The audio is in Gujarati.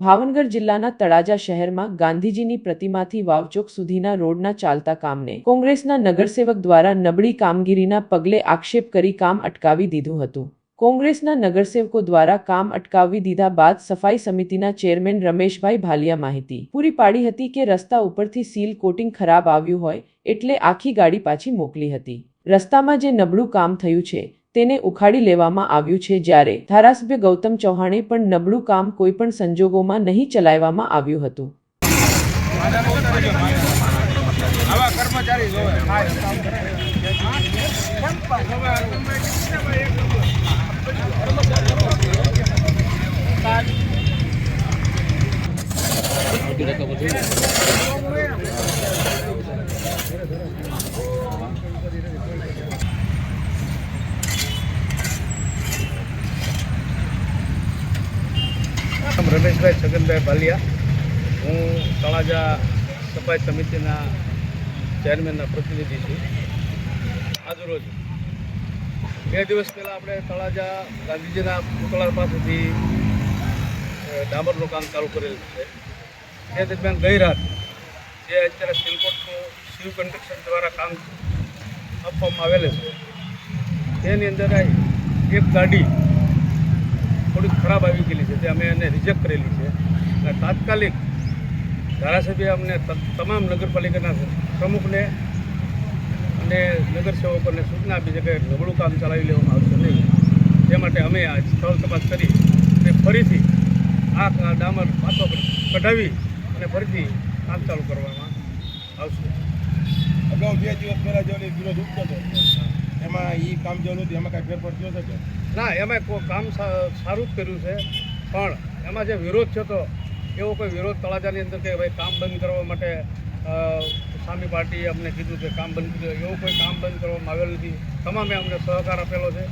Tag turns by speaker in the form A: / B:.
A: ભાવનગર જિલ્લાના તળાજા શહેરમાં ગાંધીજીની પ્રતિમાથી વાવચોક સુધીના રોડના ચાલતા કામને કોંગ્રેસના નગરસેવક દ્વારા નબળી કામગીરીના પગલે આક્ષેપ કરી કામ અટકાવી દીધું હતું. કોંગ્રેસના નગરસેવકો દ્વારા કામ અટકાવી દીધા બાદ સફાઈ સમિતિના ચેરમેન રમેશભાઈ ભાલિયા માહિતી પૂરી પાડી હતી કે રસ્તા ઉપરથી સીલ કોટિંગ ખરાબ આવ્યું હોય એટલે આખી ગાડી પાછી મોકલી હતી. રસ્તામાં જે નબળું કામ થયું છે તેને ઉખાડી લેવામાં આવ્યું છે જ્યારે ધારાસભ્ય ગૌતમ ચૌહાણે પણ નબળું કામ કોઈપણ સંજોગોમાં નહીં ચલાવવામાં આવ્યું હતું.
B: કર્મચારી નામ રમેશભાઈ છગનભાઈ ભાલિયા. હું તળાજા સફાઈ સમિતિના ચેરમેનના પ્રતિનિધિ છું. આજરોજ બે દિવસ પહેલાં આપણે તળાજા ગાંધીજીના પુતળા પાસેથી ડામરનું કામ ચાલુ કરેલું છે. તે દરમિયાન ગઈ રાત જે અત્યારે સિલકોટનું શિવ કન્સ્ટ્રક્શન દ્વારા કામ આપવામાં આવેલું છે. તેની અંદર એક ગાડી થોડીક ખરાબ આવી ગયેલી છે, તે અમે એને રિજેક્ટ કરેલી છે. અને તાત્કાલિક ધારાસભ્ય અમને તમામ નગરપાલિકાના પ્રમુખને અને નગરસેવકોને સૂચના આપી છે કે નબળું કામ ચલાવી લેવામાં આવશે નહીં. તે માટે અમે આ સ્થળ તપાસ કરી અને ફરીથી આ ડામર પાછો કઢાવી અને ફરીથી કામ ચાલુ કરવામાં આવશે.
C: અગાઉ બે દિવસ પહેલાં જે વિરોધ ઉઠતો એમાં એ કામ જે હતું, એમાં કાંઈ ફેર પડતો કે?
B: ના એમાં કામ સારું જ કર્યું છે, પણ એમાં જે વિરોધ તો, એવો કોઈ વિરોધ તળાજાની અંદર કે ભાઈ કામ બંધ કરવા માટે સામી પાર્ટીએ અમને કીધું કે કામ બંધ એવું કોઈ કામ બંધ કરવામાં આવેલ નથી. તમામે અમને સહકાર આપેલો છે.